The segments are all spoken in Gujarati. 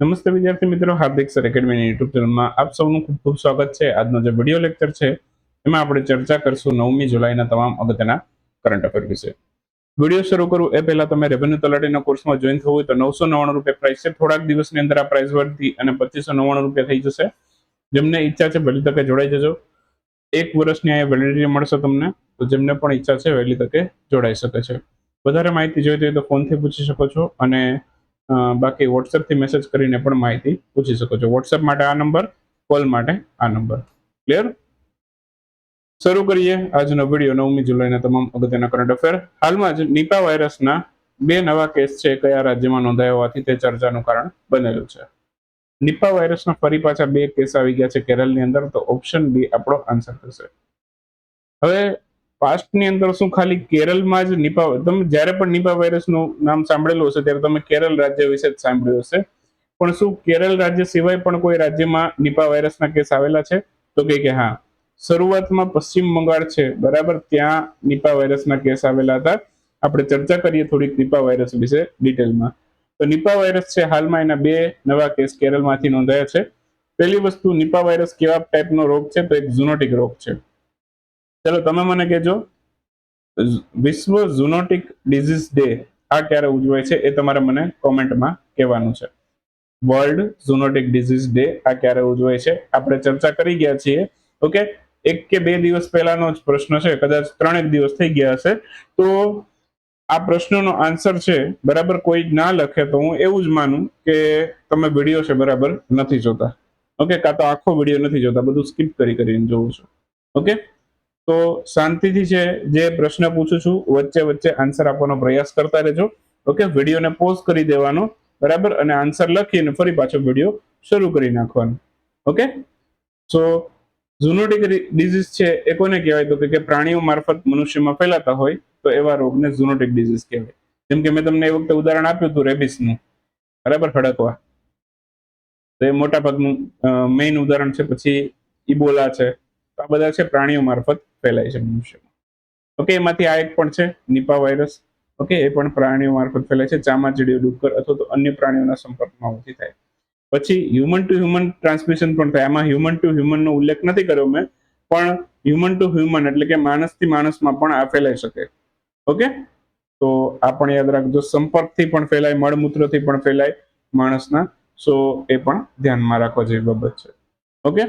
નમસ્તે વિદ્યાર્થી મિત્રો, હાર્દિક સર એકેડમીની યુટ્યુબ ચેનલમાં આપ સૌનું ખૂબ ખૂબ સ્વાગત છે. આજનો જે વીડિયો લેક્ચર છે, એમાં આપણે ચર્ચા કરશું નવમી જુલાઈના તમામ અગત્યના કરંટ અફેર વિશે. વીડિયો શરૂ કરું, એ પહેલા તમે રેવન્યુ તલાટીના કોર્સમાં જોઈન થવું હોય તો નવસો નવ્વાણું રૂપિયા પ્રાઇસ છે. થોડાક દિવસની અંદર આ પ્રાઇસ વધતી અને પચીસો નવ્વાણું રૂપિયા થઈ જશે. જેમને ઈચ્છા છે વહેલી તકે જોડાઈ જજો. એક વર્ષની અહીંયા વેલિડિટી મળશે તમને, તો જેમને પણ ઈચ્છા છે વહેલી તકે જોડાઈ શકે છે. વધારે માહિતી જોઈતી હોય તો ફોનથી પૂછી શકો છો અને બાકી વોટ્સએપથી મેસેજ કરીને પણ માહિતી પૂછી શકો છો. વોટ્સએપ માટે આ નંબર કોલ માટે આ નંબર ક્લિયર શરૂ કરીએ આજનો વીડિયો નવમી જુલાઈના તમામ અગત્યના કરંટ અફેર હાલમાં જ નિપા વાયરસના બે નવા કેસ છે. કયા રાજ્યમાં નોંધાયા હોવાથી તે ચર્ચાનું કારણ બનેલું છે. નિપા વાયરસના ફરી પાછા બે કેસ આવી ગયા છે કેરળની અંદર. તો ઓપ્શન બી આપણો આન્સર થશે. હવે પાસ્ટની અંદર શું ખાલી કેરળમાં જ નિપા, તમે જ્યારે પણ નિપા વાયરસનું નામ સાંભળેલું હશે ત્યારે તમે કેરળ રાજ્ય વિશે જ સાંભળ્યું હશે. પણ શું કેરળ રાજ્ય સિવાય પણ કોઈ રાજ્યમાં નિપા વાયરસના કેસ આવેલા છે? તો કે કે હા. શરૂઆતમાં પશ્ચિમ બંગાળ છે, બરાબર? ત્યાં નિપા વાયરસના કેસ આવેલા હતા. આપણે ચર્ચા કરીએ થોડીક નિપા વાયરસ વિશે ડિટેલમાં. તો નિપા વાયરસ છે, હાલમાં એના બે નવા કેસ કેરળમાંથી નોંધાયા છે. પહેલી વસ્તુ, નિપા વાયરસ કેવા ટાઈપનો રોગ છે? તો એક ઝુનોટિક રોગ છે. ચલો તમે મને કહેજો. વિશ્વ ઝુનોટિક ડિઝીઝ ડે આ ક્યારે ઉજવાય છે એ તમારે મને કોમેન્ટમાં કહેવાનું છે. વર્લ્ડ ઝુનોટિક ડિઝીઝ ડે આ ક્યારે ઉજવાય છે? આપણે ચર્ચા કરી ગયા છીએ. ઓકે? એક કે બે દિવસ પહેલાનો જ પ્રશ્ન છે, કદાચ ત્રણેક દિવસ થઈ ગયા હશે. તો આ પ્રશ્નનો આન્સર છે, બરાબર કોઈ ના લખે તો હું એવું જ માનું કે તમે વીડિયો છે બરાબર નથી જોતા. ઓકે? કાં તો આખો વીડિયો નથી જોતા, બધું સ્કીપ કરી કરીને જોઉં છું. ઓકે? તો શાંતિથી છે જે પ્રશ્ન પૂછું છું, વચ્ચે વચ્ચે આન્સર આપવાનો પ્રયાસ કરતા રહેજો. ઓકે વિડીયોને પોઝ કરી દેવાનો, બરાબર? અને આન્સર લખીને ફરી પાછો વીડિયો શરૂ કરી નાખવાનો. ઓકે સો ઝુનોટિક ડિઝીઝ છે એ કોને કહેવાય? તો કે પ્રાણીઓ મારફત મનુષ્યમાં ફેલાતા હોય, તો એવા રોગને ઝુનોટિક ડિઝીઝ કહેવાય. જેમ કે મેં તમને એ વખતે ઉદાહરણ આપ્યું હતું રેબિસનું બરાબર? હડકવા. તો એ મોટાભાગનું મેઇન ઉદાહરણ છે, પછી ઇબોલા છે. આ બધા છે પ્રાણીઓ મારફત ફેલાય છે. મનુષ્યમાં ઓકે એમાંથી આ એક પણ છે, નિપા વાયરસ ઓકે એ પણ પ્રાણીઓ મારફત ફેલાય છે. ચામાચીડિયું ડુક્કર અથવા તો અન્ય પ્રાણીઓના સંપર્કમાં હોવાથી થાય. પછી હ્યુમન ટુ હ્યુમન ટ્રાન્સમિશન પણ થાય. આમાં હ્યુમન ટુ હ્યુમનનો ઉલ્લેખ નથી કર્યો મેં, પણ હ્યુમન ટુ હ્યુમન એટલે કે માણસથી માણસમાં પણ આ ફેલાઈ શકે. ઓકે તો આ પણ યાદ રાખજો સંપર્કથી પણ ફેલાય, મળમૂત્રથી પણ ફેલાય માણસના સો એ પણ ધ્યાનમાં રાખવા જેવી બાબત છે. ઓકે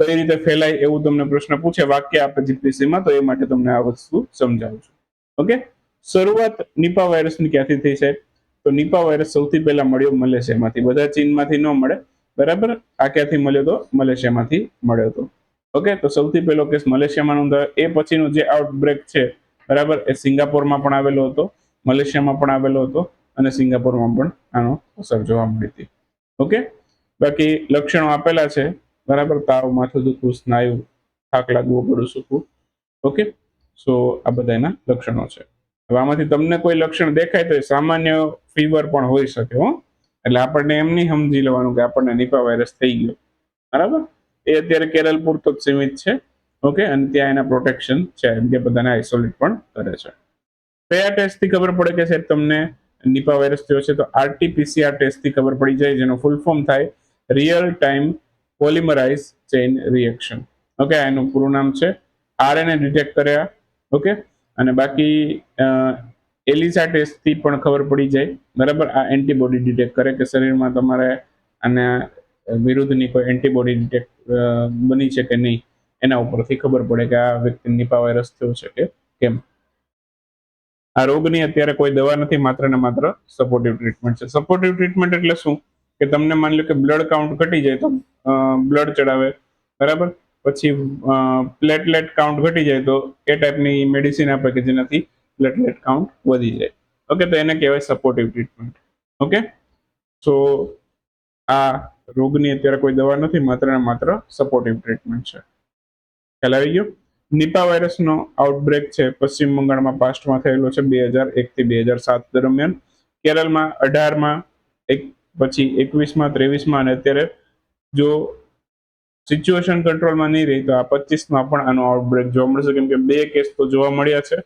કઈ રીતે ફેલાય એવું તમને પ્રશ્ન પૂછે વાક્ય આપે જીપીસીમાં, તો એ માટે તમને આ વસ્તુ સમજાવું છું. ઓકે? શરૂઆત નિપા વાયરસની ક્યાંથી થઈ છે? તો નિપા વાયરસ સૌથી પહેલા મળ્યો મલેશિયામાંથી. બધા ચીનમાંથી ન મળે. બરાબર? આ ક્યાંથી મળ્યો તો? મલેશિયામાંથી મળ્યો હતો ઓકે? તો સૌથી પહેલો કેસ મલેશિયામાં નોંધાયો. એ પછીનો જે આઉટબ્રેક છે, બરાબર? એ સિંગાપોરમાં પણ આવેલો હતો. મલેશિયામાં પણ આવેલો હતો અને સિંગાપોરમાં પણ આનો અસર જોવા મળી હતી. ઓકે? બાકી લક્ષણો આપેલા છે. બરાબર? તાવ, માથું દુખવું, સ્નાયુ થાક લાગવો ગળું સૂકવું. ઓકે સો આ બધા એના લક્ષણો છે. હવે આમાંથી તમને કોઈ લક્ષણ દેખાય તો એ સામાન્ય ફીવર પણ હોઈ શકે, હો. એટલે આપણને એમ નહીં સમજી લેવાનું કે આપણને નિપા વાયરસ થઈ ગયો. બરાબર? એ અત્યારે કેરળ પૂરતો જ સીમિત છે. ઓકે અને ત્યાં એના પ્રોટેક્શન છે, એમ કે બધાને આઇસોલેટ પણ કરે છે. કયા ટેસ્ટથી ખબર પડે કે સાહેબ તમને નિપા વાયરસ થયો છે તો આરટીપીસીઆર ટેસ્ટથી ખબર પડી જાય, જેનો ફૂલ ફોર્મ થાય real time polymerize chain reaction okay એનું પૂરું નામ છે આરએનએ ડિટેક્ટ કર્યા. ઓકે અને બાકી એલિસા ટેસ્ટથી પણ ખબર પડી જાય. બરાબર? આ એન્ટીબોડી ડિટેક્ટ કરે કે શરીરમાં તમારે આને વિરુદ્ધની કોઈ એન્ટીબોડી ડિટેક્ટ બની છે કે નહીં, એના ઉપરથી ખબર પડે કે આ વ્યક્તિ નિપા વાયરસ થયો છે કે કેમ. આ રોગની અત્યારે કોઈ દવા નથી, માત્ર ને માત્ર સપોર્ટિવ ટ્રીટમેન્ટ છે. સપોર્ટિવ ટ્રીટમેન્ટ એટલે શું? કે તમને માની લો કે બ્લડ કાઉન્ટ ઘટી જાય તો બ્લડ ચડાવે. બરાબર? પછી પ્લેટલેટ કાઉન્ટ ઘટી જાય તો એ ટાઈપની મેડિસિન આપે કે જેનાથી પ્લેટલેટ કાઉન્ટ વધી જાય. ઓકે તો એને કહેવાય સપોર્ટિવ ટ્રીટમેન્ટ ઓકે સો આ રોગની અત્યારે કોઈ દવા નથી, માત્ર ને માત્ર સપોર્ટિવ ટ્રીટમેન્ટ છે. ખ્યાલ આવી ગયો? નિપા વાયરસનો આઉટબ્રેક છે, પશ્ચિમ બંગાળમાં પાસ્ટમાં થયેલો છે, બે હજાર એકથી બે હજાર સાત દરમિયાન. કેરળમાં અઢારમાં, એક પછી એકવીસમાં, ત્રેવીસમાં અને અત્યારે જો સિચ્યુએશન કંટ્રોલમાં નહીં રહી, તો આ પચીસમાં પણ આનો આઉટબ્રેક જોવા મળશે. કેમ કે બે કેસ તો જોવા મળ્યા છે.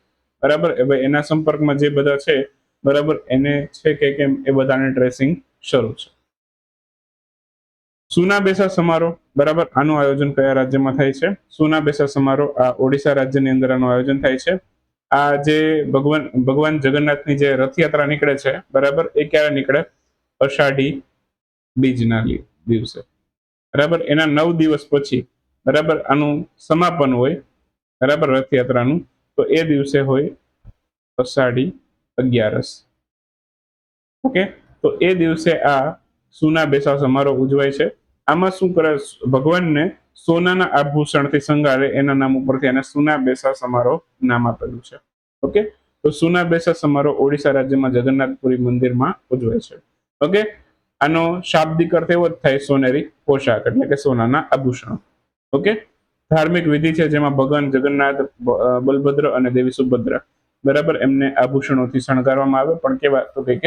બરાબર? હવે એના સંપર્કમાં જે બધા છે, બરાબર? એને છે કે કેમ? એ બધાને ટ્રેસિંગ શરૂ છે. સુના બેસા સમારોહ, બરાબર? આનું આયોજન કયા રાજ્યમાં થાય છે? સુના બેસા સમારોહ, આ ઓડિશા રાજ્યની અંદર આનું આયોજન થાય છે. આ જે ભગવાન ભગવાન જગન્નાથની જે રથયાત્રા નીકળે છે, બરાબર? એ ક્યારે નીકળે? અષાઢી બીજના દિવસે. બરાબર? એના નવ દિવસ પછી, બરાબર? આનું સમાપન હોય, બરાબર? રથયાત્રાનું. તો એ દિવસે હોય અષાઢી અગિયારસ. ઓકે? તો એ દિવસે આ સુના બેસા સમારોહ ઉજવાય છે. આમાં શું કરે? ભગવાનને સોનાના આભૂષણથી શણગારે, એના નામ ઉપરથી આને સુના બેસા સમારોહ નામ આપેલું છે. ઓકે? તો સુના બેસા સમારોહ ઓડિશા રાજ્યમાં જગન્નાથપુરી મંદિરમાં ઉજવાય છે. ઓકે? આનો શાબ્દિક અર્થ એવો જ થાય સોનેરી પોશાક, એટલે કે સોનાના આભૂષણો. ઓકે ધાર્મિક વિધિ છે જેમાં ભગવાન જગન્નાથ બલભદ્ર અને દેવી સુભદ્રા બરાબર એમને આભૂષણોથી શણગારવામાં આવે, પણ કેવા? તો કે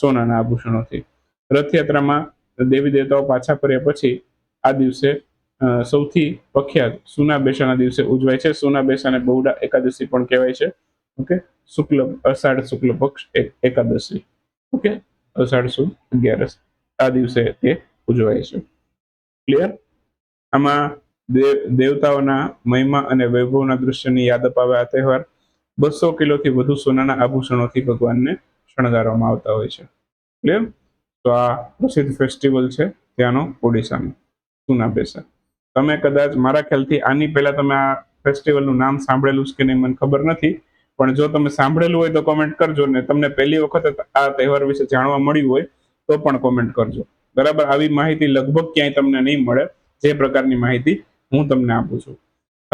સોનાના આભૂષણોથી. રથયાત્રામાં દેવી દેવતાઓ પાછા ફર્યા પછી આ દિવસે સૌથી પ્રખ્યાત સુના બેસાના દિવસે ઉજવાય છે. સુના બેસાને બહુડા એકાદશી પણ કહેવાય છે. ઓકે શુક્લ, અષાઢ શુક્લ પક્ષ એક- એકાદશી. ઓકે અષાઢ સુદ અગિયારસ. આ દિવસે તે ઉજવાય છે. ક્લિયર આમાં દેવ- દેવતાઓના મહિમા અને વૈભવના દૃશ્યની યાદ અપાવે આ તહેવાર. બસો કિલોથી વધુ સોનાના આભૂષણોથી ભગવાનને શણગારવામાં આવતા હોય છે. ક્લિયર તો આ પ્રસિદ્ધ ફેસ્ટિવલ છે ત્યાંનો ઓડિશાનો સુના બેસા તમે કદાચ મારા ખ્યાલથી આની પહેલા તમે આ ફેસ્ટિવલનું નામ સાંભળેલું છે કે નહીં મને ખબર નથી. પણ જો તમે સાંભળેલું હોય તો કોમેન્ટ કરજો ને તમને પહેલી વખત આ તહેવાર વિશે જાણવા મળ્યું હોય તો પણ કોમેન્ટ કરજો. બરાબર? આવી માહિતી લગભગ ક્યાંય તમને નહીં મળે. જે પ્રકારની માહિતી હું તમને આપું છું.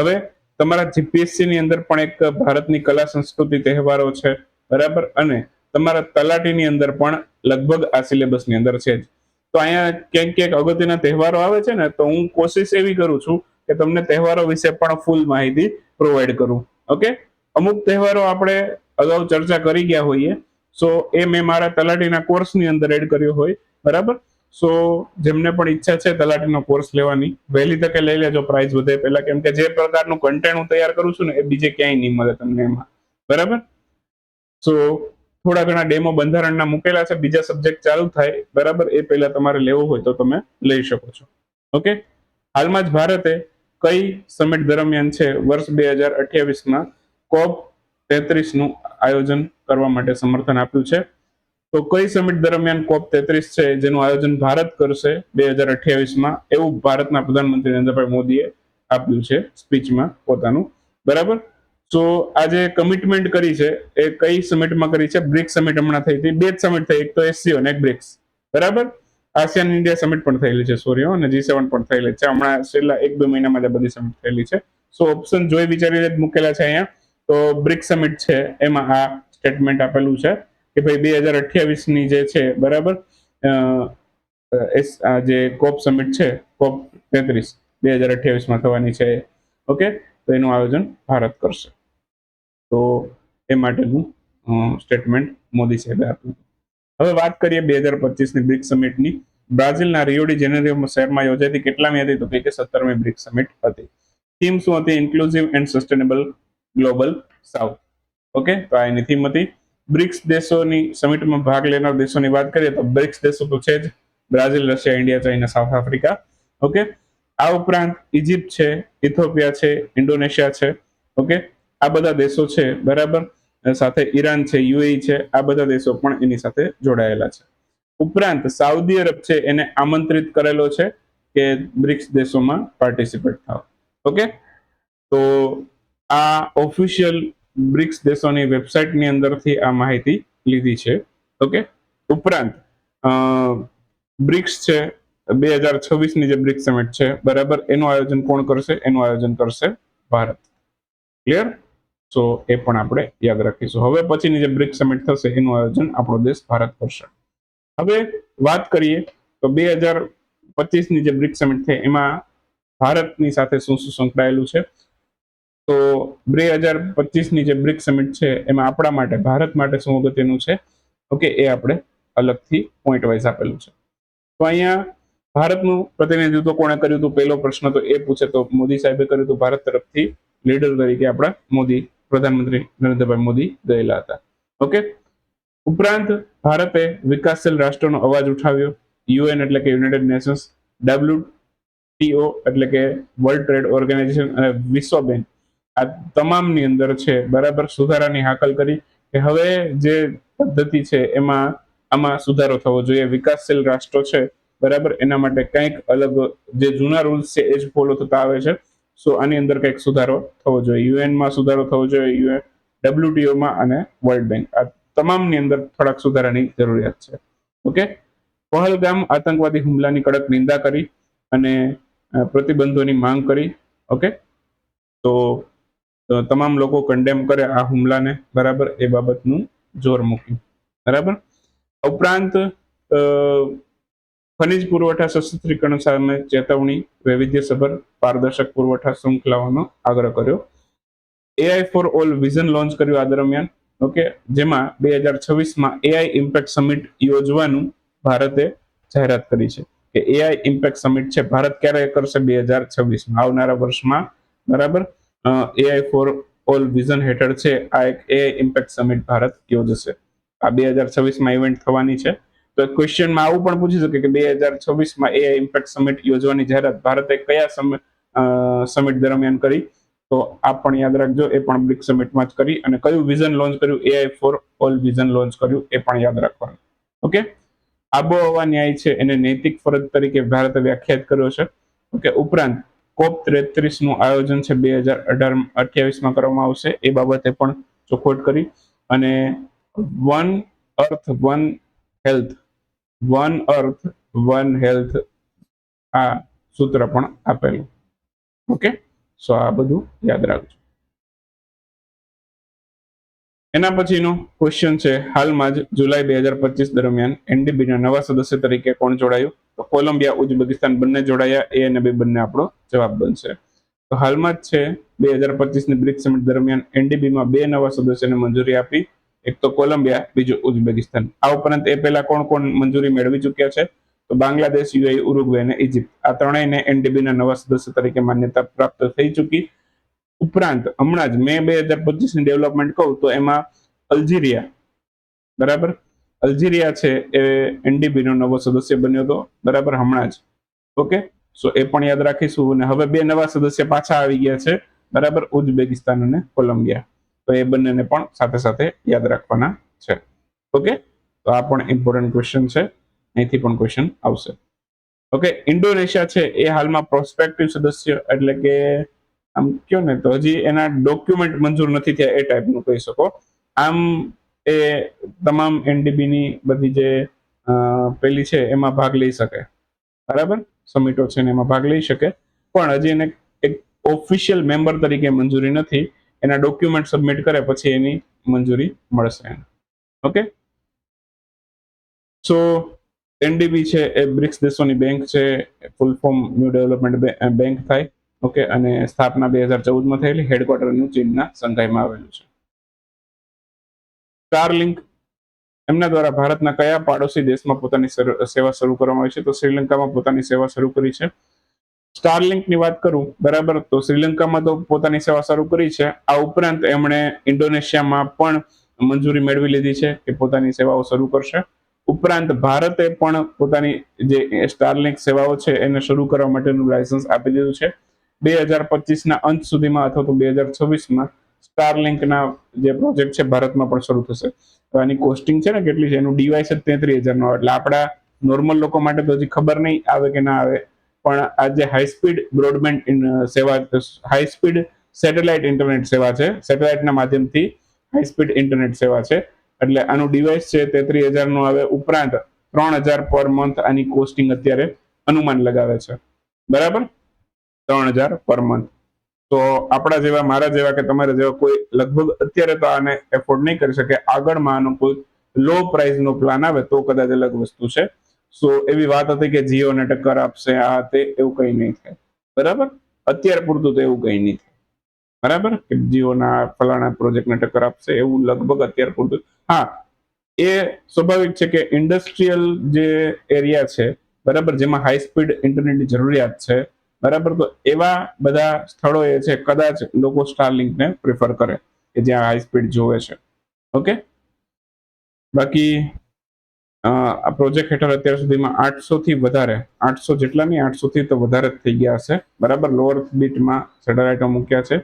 હવે તમારા જીપીએસસી ની અંદર પણ એક ભારતની કલા સંસ્કૃતિ તહેવારો છે. બરાબર? અને તમારા તલાટીની અંદર પણ લગભગ આ સિલેબસની અંદર છે જ. તો અહીંયા ક્યાંક ક્યાંક અગત્યના તહેવારો આવે છે ને, તો હું કોશિશ એવી કરું છું કે તમને તહેવારો વિશે પણ ફૂલ માહિતી પ્રોવાઈડ કરું. ઓકે અમુક તહેવારો આપણે અગાઉ ચર્ચા કરી ગયા હોઈએ. સો એ મેં મારા તલાટીના કોર્સની અંદર એડ કર્યો હોય, બરાબર? સો જેમને પણ ઈચ્છા છે તલાટીનો કોર્સ લેવાની, વહેલી તકે લઈ લેજો પ્રાઇસ વધે. પહેલા કેમ કે જે પ્રકારનું કન્ટેન્ટ હું તૈયાર કરું છું ને, એ બીજે ક્યાંય નહીં મળે તમને એમાં. બરાબર? સો થોડા ઘણા ડેમો બંધારણના મૂકેલા છે, બીજા સબ્જેક્ટ ચાલુ થાય, બરાબર? એ પહેલા તમારે લેવો હોય તો તમે લઈ શકો છો. ઓકે હાલમાં જ ભારતે કઈ સમિટ દરમિયાન છે, વર્ષ બે હજાર અઠ્યાવીસમાં, કોપ તેત્રીસનું આયોજન કરવા માટે સમર્થન આપ્યું છે. તો કઈ સમિટ દરમિયાન કોપ તેત્રીસ છે જેનું આયોજન ભારત કરશે બે હજાર અઠ્યાવીસમાં એવું ભારતના પ્રધાનમંત્રી નરેન્દ્રભાઈ મોદીએ આપ્યું છે સ્પીચમાં પોતાનું. બરાબર? તો આજે કમિટમેન્ટ કરી છે. એ કઈ સમિટમાં કરી છે? બ્રિક્સ સમિટ હમણાં થઈ હતી. બે જ સમિટ થઈ. એક તો એસસીઓ અને એક બ્રિક્સ. બરાબર? આસિયાન ઇન્ડિયા સમિટ પણ થયેલી છે સોરી અને જી સેવન પણ થયેલી છે. હમણાં છેલ્લા એક બે મહિનામાં જ બધી સમિટ થયેલી છે. સો ઓપ્શન જોઈ વિચારીને જ મૂકેલા છે અહીંયા. તો બ્રિક સમિટ છે, એમાં આ સ્ટેટમેન્ટ આપેલું છે કે ભાઈ બે હજાર અઠ્યાવીસની જે છે, બરાબર? આ જે કોપ સમિટ છે, કોપ તેત્રીસ, બે હજાર અઠ્યાવીસમાં થવાની છે ઓકે? તો એનું આયોજન ભારત કરશે. તો એ માટેનું સ્ટેટમેન્ટ મોદી સાહેબે આપ્યું. હવે વાત કરીએ બે હજાર પચીસની બ્રિક સમિટની. બ્રાઝિલના રિયોડી જેનેરિયો શહેરમાં યોજાતી કેટલામી હતી? તો કે સત્તરમી બ્રિક સમિટ હતી. થીમ શું હતી? Inclusive and sustainable global south okay? તો આ એની થીમ હતી. બ્રિક્સ દેશોની સમિટમાં ભાગ લેનાર દેશોની વાત કરીએ તો બ્રિક્સ દેશો તો છે જ Brazil, Russia, India, China, South Africa. Okay? આ ઉપરાંત ઇજિપ્ત છે, ઇથોપિયા છે, ઇન્ડોનેશિયા છે. ઓકે? આ બધા દેશો છે, બરાબર? સાથે ઈરાન છે, યુએઈ છે, આ બધા દેશો પણ એની સાથે જોડાયેલા છે. ઉપરાંત સાઉદી અરબ છે, એને આમંત્રિત કરેલો છે કે બ્રિક્સ દેશોમાં પાર્ટિસિપેટ થાવ. ઓકે? તો આ ઓફિશિયલ બ્રિક્સ દેશોની વેબસાઇટની અંદરથી આ માહિતી લીધી છે. ઓકે ઉપરાંત બ્રિક્સ છે, બે હજાર છવ્વીસની જે બ્રિક્સ સમિટ છે, બરાબર, એનું આયોજન કોણ કરશે? એનું આયોજન કરશે ભારત. ક્લિયર સો એ પણ આપણે યાદ રાખીશું. હવે પછીની જે બ્રિક્સ સમિટ થશે, એનું આયોજન આપણો દેશ ભારત કરશે. હવે વાત કરીએ, તો બે હજાર પચીસની જે બ્રિક્સ સમિટ છે, એમાં ભારતની સાથે શું શું સંકળાયેલું છે? તો બે હજાર પચીસની જે બ્રિક્સ સમિટ છે, એમાં આપણા માટે, ભારત માટે શું અગત્યનું છે? ઓકે, એ આપણે અલગથી પોઈન્ટ વાઇઝ આપેલું છે. તો અહીંયા ભારતનું પ્રતિનિધિત્વ કોણે કર્યું હતું? પહેલો પ્રશ્ન તો એ પૂછે તો મોદી સાહેબે કર્યું હતું. ભારત તરફથી લીડર તરીકે આપણા મોદી, પ્રધાનમંત્રી નરેન્દ્રભાઈ મોદી ગયેલા હતા. ઓકે? ઉપરાંત ભારતે વિકાસશીલ રાષ્ટ્રોનો અવાજ ઉઠાવ્યો. યુએન એટલે કે યુનાઇટેડ નેશન્સ ડબલ્યુ ટીઓ એટલે કે વર્લ્ડ ટ્રેડ ઓર્ગેનાઇઝેશન અને વિશ્વ બેંક આ તમામની અંદર છે, બરાબર? સુધારાની હાકલ કરી. કે હવે જે પદ્ધતિ છે, એમાં આમાં સુધારો થવો જોઈએ. વિકાસશીલ રાષ્ટ્રો છે, બરાબર? એના માટે કંઈક અલગ જે જૂના રૂલ્સ છે, એ જ ફોલો થતા આવે છે. સો આની અંદર કંઈક સુધારો થવો જોઈએ. યુએનમાં સુધારો થવો જોઈએ યુએન ડબ્લ્યુટીઓમાં અને વર્લ્ડ બેંક. આ તમામની અંદર થોડાક સુધારાની જરૂરિયાત છે. ઓકે? પહલગામ આતંકવાદી હુમલાની કડક નિંદા કરી અને પ્રતિબંધોની માંગ કરી. ઓકે? તો તમામ લોકો કન્ડેમ કરે આ હુમલાને, બરાબર? એ બાબતનું જોર મૂક્યું. બરાબર? ઉપરાંત ખનિજ પુરવઠા સશસ્ત્રીકરણ સામે ચેતવણી, વૈવિધ્યસભર પારદર્શક પુરવઠા શૃંખલાઓનો આગ્રહ કર્યો. AI for all vision launch કર્યું આ દરમિયાન. ઓકે? જેમાં બે હજાર છવ્વીસમાં એઆઈ ઇમ્પેક્ટ સમિટ યોજવાનું ભારતે જાહેરાત કરી છે કે એઆઈ ઇમ્પેક્ટ સમિટ છે. ભારત ક્યારે કરશે બે હજાર છવ્વીસમાં? આવનારા વર્ષમાં. બરાબર? એઆઈ ફોર ઓલ વિઝન હેઠળ છે. આ એક એઆઈ ઇમ્પેક્ટ સમિટ ભારત યોજશે આ બે હજાર છવ્વીસમાં ઇવેન્ટ થવાની છે. તો ક્વેશ્ચનમાં આવું પણ પૂછી શકે કે બે હજાર છવ્વીસમાં એઆઈ ઇમ્પેક્ટ સમિટ યોજવાની જાહેરાત ભારતે કયા સમિટ દરમિયાન કરી? તો આ પણ યાદ રાખજો, એ પણ બ્રિક સમિટમાં જ કરી અને કયું વિઝન લોન્ચ કર્યું? AI for all vision launch કર્યું, એ પણ યાદ રાખવાનું. ઓકે? આબોહવા ન્યાય છે, એને નૈતિક ફરજ તરીકે ભારતે વ્યાખ્યાયિત કર્યો છે. ઓકે, ઉપરાંત કોપ ત્રેત્રીસનું આયોજન છે બે હજાર અઢાર અઠ્યાવીસમાં કરવામાં આવશે. એ બાબતે પણ ચોખવટ કરી અને one earth, one health, one earth, one health આ સૂત્ર પણ આપેલું. ઓકે? સો આ બધું યાદ રાખજો. એના પછીનો ક્વેશ્ચન છે. હાલમાં જ જુલાઈ બે હજાર પચીસ દરમિયાન એનડીબીના નવા સદસ્ય તરીકે કોણ જોડાયું? તો કોલંબિયા, ઉઝબેકિસ્તાન બંને જોડાયા. એ અને બે બંને આપણો જવાબ બનશે. તો હાલમાં જ છે, બે હજાર પચીસની બ્રિક્સ સમિટ દરમિયાન એનડીબીમાં બે નવા સદસ્યોને મંજૂરી આપી. એક તો કોલંબિયા, બીજું ઉઝબેકિસ્તાન. આ ઉપરાંત એ પહેલા કોણ કોણ મંજૂરી મેળવી ચૂક્યા છે? તો બાંગ્લાદેશ, યુએઈ, ઉરુગ્વે અને ઇજિપ્ત આ ત્રણેયને એનડીબી ના નવા સદસ્ય તરીકે માન્યતા પ્રાપ્ત થઈ ચૂકી. ઉપરાંત, હમણાં જ મે બે હજાર પચીસની ડેવલપમેન્ટ કહું તો એમાં અલ્જીરિયા. બરાબર? અલ્જીરિયા છે એ એનડીબીનો નવો સદસ્ય બન્યો હતો. બરાબર હમણાં જ. ઓકે? સો એ પણ યાદ રાખીશું અને હવે બે નવા સદસ્ય પાછા આવી ગયા છે. બરાબર ઉઝબેકિસ્તાન અને કોલંબિયા. તો એ બંનેને પણ સાથે સાથે યાદ રાખવાના છે. ઓકે? તો આ પણ ઇમ્પોર્ટન્ટ ક્વેશ્ચન છે. અહીંથી પણ ક્વેશ્ચન આવશે. ઓકે? ઇન્ડોનેશિયા છે એ હાલમાં પ્રોસ્પેક્ટિવ સદસ્ય એટલે કે આમ કયો ને તો હજી એના ડોક્યુમેન્ટ મંજૂર નથી થયા એ ટાઈપનું કહી શકો. આમ એ તમામ એનડીબીની બધી જે પેલી છે, એમાં ભાગ લઈ શકે. બરાબર? સમિટો છે એમાં ભાગ લઈ શકે. પણ હજી એને એક ઓફિશિયલ મેમ્બર તરીકે મંજૂરી નથી. એના ડોક્યુમેન્ટ સબમિટ કરે પછી એની મંજૂરી મળશે એને. ઓકે? સો એનડીબી છે, એ બ્રિક્સ દેશોની બેંક છે full form new development bank થાય. ઓકે? અને સ્થાપના બે હજાર ચૌદમાં થયેલી હેડક્વાર્ટરનું ચીનના સંઘાઈમાં આવેલું છે. સ્ટારલિંક એમના દ્વારા ભારતના કયા પાડોશી દેશમાં પોતાની સેવા શરૂ કરવામાં આવી છે? તો શ્રીલંકામાં પોતાની સેવા શરૂ કરી છે. સ્ટારલિંકની વાત કરું, બરાબર? તો શ્રીલંકામાં તો પોતાની સેવા શરૂ કરી છે. આ ઉપરાંત એમણે ઇન્ડોનેશિયામાં પણ મંજૂરી મેળવી લીધી છે કે પોતાની સેવાઓ શરૂ કરશે. ઉપરાંત ભારતે પણ પોતાની જે સ્ટારલિંક સેવાઓ છે એને શરૂ કરવા માટેનું લાયસન્સ આપી દીધું છે. બે હજાર પચીસના અંત સુધીમાં અથવા તો બે હજાર છવ્વીસમાં સ્ટારલિંકના જે પ્રોજેક્ટ છે, ભારતમાં પણ શરૂ થશે. તો આની કોસ્ટિંગ છે ને કેટલી છે? એનું ડિવાઇસ જ તેત્રીસ હજારનો. એટલે આપણા નોર્મલ લોકો માટે તો હજી ખબર નહીં આવે કે ના આવે. પણ આ જે હાઈ સ્પીડ બ્રોડબેન્ડ સેવા હાઈ સ્પીડ સેટેલાઇટ ઇન્ટરનેટ સેવા છે. સેટેલાઇટના માધ્યમથી હાઈ સ્પીડ ઇન્ટરનેટ સેવા છે. એટલે આનું ડિવાઇસ છે તેત્રીસ હજારનું આવે. ઉપરાંત ત્રણ હજાર પર મંથ આની કોસ્ટિંગ અત્યારે અનુમાન લગાવે છે. બરાબર? ત્રણ હજાર પર મંથ તો આપણા જેવા, મારા જેવા કે તમારા જેવા કોઈ લગભગ અત્યારે તો આને એફોર્ડ નહીં કરી શકે, આગળમાં આનો કોઈ લો પ્રાઇસ નો પ્લાન આવે તો કદાચ અલગ વસ્તુ છે. સો એવી વાત હતી કે જીઓ ને ટક્કર આપશે, આ તે એવું કઈ નહીં થાય. બરાબર? અત્યાર પૂરતું તો એવું કઈ નહીં થાય. બરાબર? કે જીઓના ફલાણા પ્રોજેક્ટને ટક્કર આપશે, એવું લગભગ અત્યાર પૂરતું. હા, એ સ્વાભાવિક છે કે ઇન્ડસ્ટ્રીયલ જે એરિયા છે, બરાબર? જેમાં હાઈ સ્પીડ ઇન્ટરનેટની જરૂરિયાત છે બરાબર? તો એવા બધા સ્થળોએ છે, કદાચ લોકો સ્ટારલિંકને પ્રિફર કરે કે જ્યાં હાઈ સ્પીડ જોવે છે. ઓકે બાકી આ પ્રોજેક્ટ હેઠળ અત્યાર સુધીમાં આઠસો થી વધારે, આઠસો જેટલા નહીં, આઠસો થી તો વધારે જ થઈ ગયા હશે. બરાબર? લોઅર બીટમાં સેટેલાઇટો મૂક્યા છે.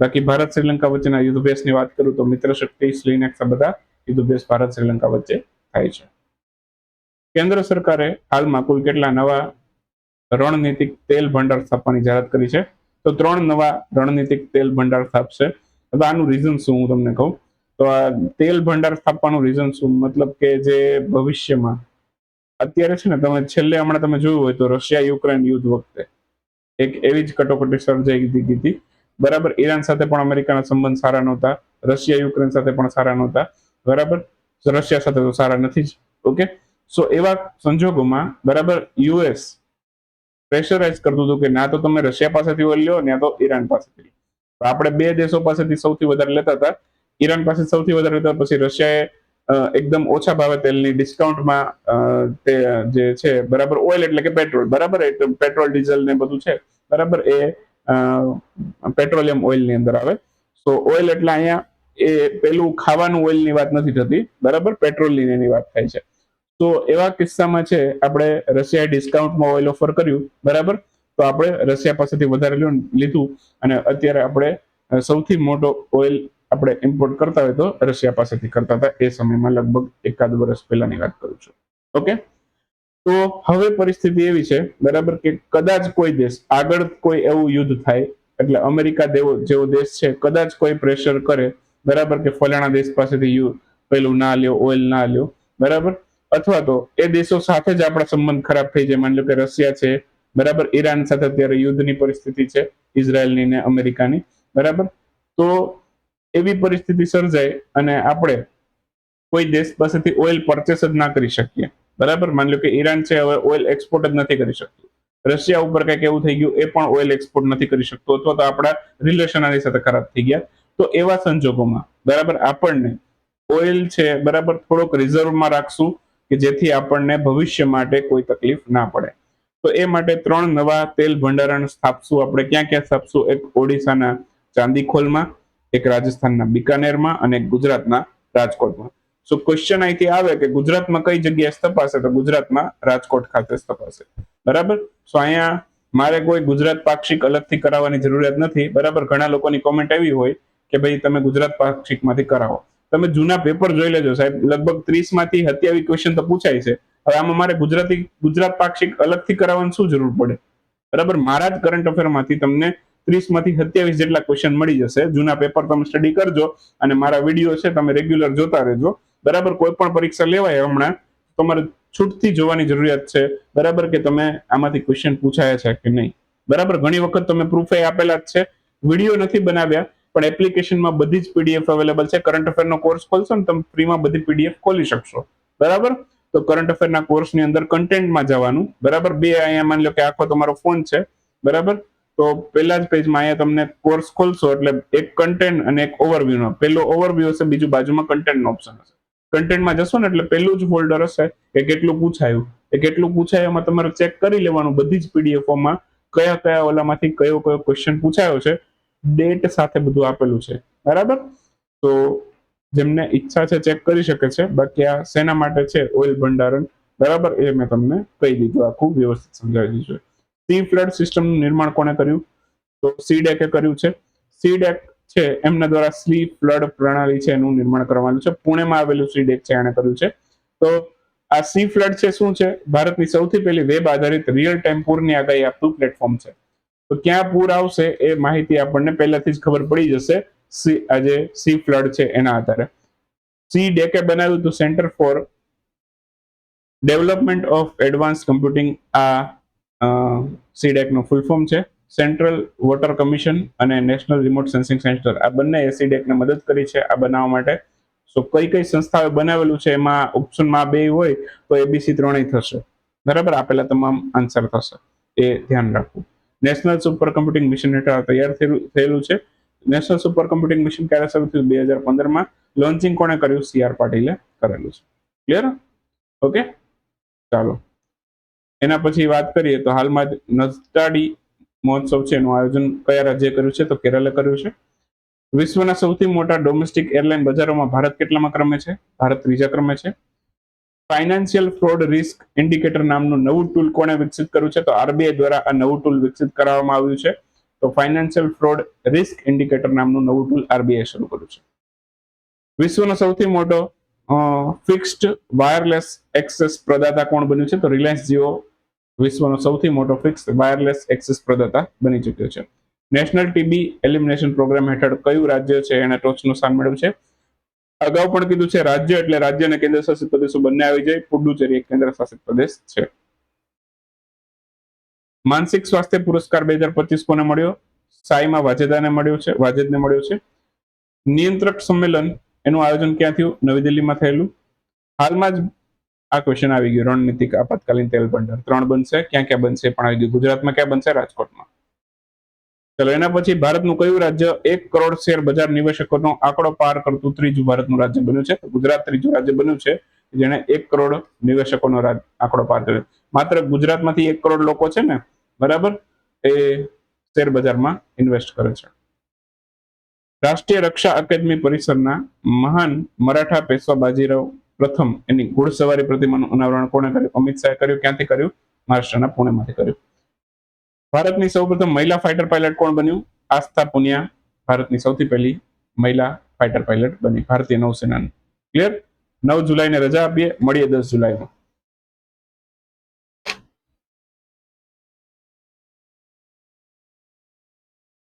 બાકી ભારત શ્રીલંકા વચ્ચેના યુદ્ધ વાત કરું તો મિત્ર શક્તિ શ્રીનેક્સ આ બધા યુદ્ધ ભારત શ્રીલંકા વચ્ચે થાય છે. કેન્દ્ર સરકારે હાલમાં કુલ કેટલા નવા રણનીતિક તેલ ભંડાર સ્થાપવાની જાહેરાત કરી છે. તો ત્રણ નવા રણનીતિક તેલ ભંડાર સ્થાપશે. હવે આનું રીઝન શું હું તમને કહું? તો આ તેલ ભંડાર સ્થાપવાનું રીઝન શું? મતલબ કે જે ભવિષ્યમાં અત્યારે છે ને તમે છેલ્લે હમણાં તમે જોયું હોય તો રશિયા, યુક્રેન યુદ્ધ વખતે એક એવી જ કટોકટી સર્જાઈ ગઈ હતી. બરાબર, ઈરાન સાથે પણ અમેરિકાના સંબંધ સારા નહોતા. રશિયા, યુક્રેન સાથે પણ સારા નહોતા. બરાબર, રશિયા સાથે તો સારા નથી જ. ઓકે? સો એવા સંજોગોમાં બરાબર યુએસ પ્રેશરાઇઝ કરતું હતું કે ના તો તમે રશિયા પાસેથી ઓઇલ લ્યો ને તો ઈરાન પાસેથી. તો આપણે બે દેશો પાસેથી સૌથી વધારે લેતા હતા. ઈરાન પાસે સૌથી વધારે લેતા પછી રશિયાએ એકદમ ઓછા ભાવે તેલની ડિસ્કાઉન્ટમાં તે, જે છે, બરાબર ઓઇલ એટલે કે પેટ્રોલ. બરાબર પેટ્રોલ, ડીઝલ ને બધું છે. બરાબર એ પેટ્રોલિયમ ઓઇલની અંદર આવે. સો, ઓઇલ એટલે અહીંયા એ પેલું ખાવાનું ઓઇલની વાત નથી થતી. બરાબર? પેટ્રોલની લઈને એની વાત થાય છે. તો એવા કિસ્સામાં છે, આપણે રશિયાએ ડિસ્કાઉન્ટમાં ઓઇલ ઓફર કર્યું, બરાબર? તો આપણે રશિયા પાસેથી વધારે લીધું અને અત્યારે આપણે સૌથી મોટો ઓઇલ આપણે ઇમ્પોર્ટ કરતા હોય તો રશિયા પાસેથી કરતા હતા. એ સમયમાં લગભગ એકાદ વર્ષ પહેલાની વાત કરું છું. ઓકે? તો હવે પરિસ્થિતિ એવી છે, બરાબર, કે કદાચ કોઈ દેશ, આગળ કોઈ એવું યુદ્ધ થાય, એટલે અમેરિકા દેવો, જેવો દેશ છે, કદાચ કોઈ પ્રેશર કરે, બરાબર, કે ફલાણા દેશ પાસેથી પેલું ના લ્યો ઓઇલ ના લ્યો, બરાબર? અથવા તો એ દેશો સાથે જ આપણા સંબંધ ખરાબ થઈ જાય. માની લો કે રશિયા છે, બરાબર? ઈરાન સાથે અત્યારે યુદ્ધની પરિસ્થિતિ છે, ઇઝરાયલની ને અમેરિકાની, બરાબર? તો એવી પરિસ્થિતિ સર્જાય અને આપણે કોઈ દેશ પાસેથી ઓઇલ પરચેસ જ ના કરી શકીએ. બરાબર? માની લો કે ઈરાન છે, હવે ઓઇલ એક્સપોર્ટ જ નથી કરી શકતું. રશિયા ઉપર કંઈક એવું થઈ ગયું, એ પણ ઓઇલ એક્સપોર્ટ નથી કરી શકતો અથવા તો આપણા રિલેશન આની સાથે ખરાબ થઈ ગયા. તો એવા સંજોગોમાં, બરાબર? આપણને ઓઇલ છે, બરાબર? થોડોક રિઝર્વમાં રાખશું કે જેથી આપણને ભવિષ્ય માટે કોઈ તકલીફ ના પડે. તો એ માટે ત્રણ નવા તેલ ભંડારણ સ્થાપશું. આપણે ક્યાં ક્યાં સ્થાપશું? એક ઓડિશાના ચાંદીખોલમાં, એક રાજસ્થાનના બિકાનેરમાં અને ગુજરાતના રાજકોટમાં. સો ક્વેશ્ચન અહીંથી આવે કે ગુજરાતમાં કઈ જગ્યાએ સ્થપાશે? તો ગુજરાતમાં રાજકોટ ખાતે સ્થપાશે. બરાબર? સો અહીંયા મારે કોઈ ગુજરાત પાક્ષિક અલગથી કરાવવાની જરૂરિયાત નથી. બરાબર? ઘણા લોકોની કોમેન્ટ એવી હોય કે ભાઈ તમે ગુજરાત પાક્ષિકમાંથી કરાવો. તમે જૂના પેપર જોઈ લેજો સાહેબ. લગભગ ત્રીસમાંથી હત્યાવી ક્વેશ્ચન તો પૂછાય છે. હવે આમાં મારે ગુજરાતી, ગુજરાત પાક્ષિક અલગથી કરાવવાની શું જરૂર પડે? બરાબર? મારા જ કરંટ અફેરમાંથી તમને ત્રીસમાંથી સત્યાવીસ જેટલા ક્વેશ્ચન મળી જશે. જૂના પેપર તમે સ્ટડી કરજો અને મારા વીડિયો છે તમે રેગ્યુલર જોતા રહેજો. બરાબર? કોઈ પણ પરીક્ષા લેવાય હમણાં, તમારે છૂટથી જોવાની જરૂરિયાત છે. બરાબર કે તમે આમાંથી ક્વેશ્ચન પૂછાયા છે કે નહીં? બરાબર? ઘણી વખત તમે પ્રૂફ આપેલા જ છે. વીડિયો નથી બનાવ્યા. પણ એપ્લિકેશનમાં બધી જ પીડીએફ અવેલેબલ છે. કરંટ અફેરનો કોર્સ ખોલશો ને તમે ફ્રીમાં બધી પીડીએફ ખોલી શકશો. બરાબર? તો કરંટ અફેરના કોર્સની અંદર કન્ટેન્ટમાં જવાનું. બરાબર? બે અહીંયા માની લો કે આખો તમારો ફોન છે. બરાબર? તો પહેલા જ પેજમાં અહીંયા તમને કોર્સ ખોલશો એટલે એક કન્ટેન્ટ અને એક ઓવરવ્યુ પહેલો ઓવરવ્યુ હશે, બીજું બાજુમાં કન્ટેન્ટનો ઓપ્શન હશે. કન્ટેન્ટમાં જશો ને એટલે પહેલું જ ફોલ્ડર હશે કે કેટલું પૂછાયું. એ કેટલું પૂછાયું એમાં તમારે ચેક કરી લેવાનું બધી જ પીડીએફોમાં કયા કયા ઓલામાંથી કયો કયો ક્વેશ્ચન પૂછાયો છે. ડેટ સાથે બધું આપેલું છે. બરાબર? તો જેમને ઈચ્છા છે ચેક કરી શકે છે. બાકી આ શેના માટે છે? ઓઇલ ભંડારણ. બરાબર? એ મેં તમને કહી દીધું. આખું વ્યવસ્થિત સમજાવી દીધું છે. સી ફ્લડ સિસ્ટમનું નિર્માણ કોણે કર્યું? તો સી ડેકે કર્યું છે. સીડેક છે, એમના દ્વારા સી ફ્લડ પ્રણાલી છે એનું નિર્માણ કરવાનું છે. પુણેમાં આવેલું સીડેક છે, એણે કર્યું છે. તો આ સી ફ્લડ છે શું છે? ભારતની સૌથી પહેલી વેબ આધારિત રિયલ ટાઈમ પૂરની આગાહી આપતું પ્લેટફોર્મ છે. તો ક્યાં પૂર આવશે એ માહિતી આપણને પહેલાથી જ ખબર પડી જશે. સી, આજે સી ફ્લડ છે એના આધારે. સી ડેકે બનાવ્યું હતું centre for development of advance computing. આ સીડેકનું ફૂલ ફોર્મ છે. સેન્ટ્રલ વોટર કમિશન અને નેશનલ રિમોટ સેન્સિંગ સેન્ટર. આ બંને સીડેક ને મદદ કરી છે આ બનાવવા માટે. સો કઈ કઈ સંસ્થાઓએ બનાવેલું છે એમાં ઓપ્શનમાં બે હોય તો એબીસી ત્રણેય થશે. બરાબર? આપેલા તમામ આન્સર થશે. એ ધ્યાન રાખવું. નેશનલ સુપર કમ્પ્યુટિંગ મિશન હેઠળ તૈયાર થયેલું છે. નેશનલ સુપર કમ્પ્યુટિંગ મિશન ક્યારે શરૂ થયું? બે હજાર પંદરમાં. લોન્ચિંગ કોણે કર્યું? સી આર પાટીલે કરેલું છે. ક્લિયર ઓકે ચાલો. એના પછી વાત કરીએ તો હાલમાં જ નસ્તાડી મહોત્સવ છે. એનું આયોજન કયા રાજ્યે કર્યું છે? તો કેરલે કર્યું છે. વિશ્વના સૌથી મોટા ડોમેસ્ટિક એરલાઇન બજારોમાં ભારત કેટલામાં ક્રમે છે? ભારત ત્રીજા ક્રમે છે. ફાઇનાન્શિયલ ફ્રોડ રિસ્ક ઇન્ડિકેટર નામનું નવું ટૂલ કોણે વિકસિત કર્યું છે? તો આરબીઆઈ દ્વારા આ નવું ટૂલ વિકસિત કરવામાં આવ્યું છે. તો ફાઇનાન્શિયલ ફ્રોડ રિસ્ક ઇન્ડિકેટર નામનું નવું ટૂલ આરબીઆઈ શરૂ કર્યું છે. વિશ્વનો સૌથી મોટો ફિક્સ્ડ વાયરલેસ એક્સેસ પ્રદાતા કોણ બન્યું છે? તો રિલાયન્સ જીઓ વિશ્વનો સૌથી મોટો ફિક્સ વાયરલેસ એક્સેસ પ્રદાતા બની ચૂક્યો છે. નેશનલ ટીબી એલિમિનેશન પ્રોગ્રામ હેઠળ કયું રાજ્ય છે? એને ટોચનું સ્થાન મેળવ્યું છે. અગાઉ પણ કીધું છે, રાજ્ય એટલે રાજ્ય અને કેન્દ્ર શાસિત પ્રદેશો બંને આવી જાય. પુડુચેરી એક કેન્દ્ર શાસિત પ્રદેશ છે. માનસિક સ્વાસ્થ્ય પુરસ્કાર બે હજાર પચીસ કોને મળ્યો. સાઈમાં વાજેદાને મળ્યો છે, વાજેદને મળ્યો છે. નિયંત્રક સંમેલન એનું આયોજન ક્યાં થયું? નવી દિલ્હીમાં થયેલું. હાલમાં જ આ ક્વેશ્ચન આવી ગયું, રણનીતિક આપાતકાલીન તેલ ભંડાર. ત્રણ બનશે. ક્યાં ક્યાં બનશે પણ આવી ગયું. ગુજરાતમાં ક્યાં બનશે? રાજકોટમાં. ચલો, એના પછી ભારતનું કયું રાજ્ય એક કરોડ શેર બજાર નિવેશકોનો આંકડો પાર કરતું ત્રીજું ભારતનું રાજ્ય બન્યું છે? ગુજરાત ત્રીજું રાજ્ય બન્યું છે જેને એક કરોડ નિવેશકોનો આંકડો પાર કર્યો. માત્ર ગુજરાતમાંથી એક કરોડ લોકો છે ને, બરાબર? એ શેર બજારમાં ઇન્વેસ્ટ કરે છે. રાષ્ટ્રીય રક્ષા અકાદમી પરિસરના મહાન મરાઠા પેશવા બાજીરાવ પ્રથમ એની ઘોડસવારી પ્રતિમાનું અનાવરણ કોણે કર્યું? અમિત શાહે કર્યું? ક્યાંથી કર્યું? મહારાષ્ટ્રના પુણેમાંથી કર્યું. ભારતની સૌપ્રથમ મહિલા ફાઇટર પાયલટ કોણ બન્યું? આસ્થા પુનિયા, ભારતની સૌથી પહેલી મહિલા ફાઇટર પાયલટ બની ભારતીય નૌસેનાની. ક્લિયર નવ જુલાઈને રજા આપીએ, મળીએ દસ જુલાઈમાં.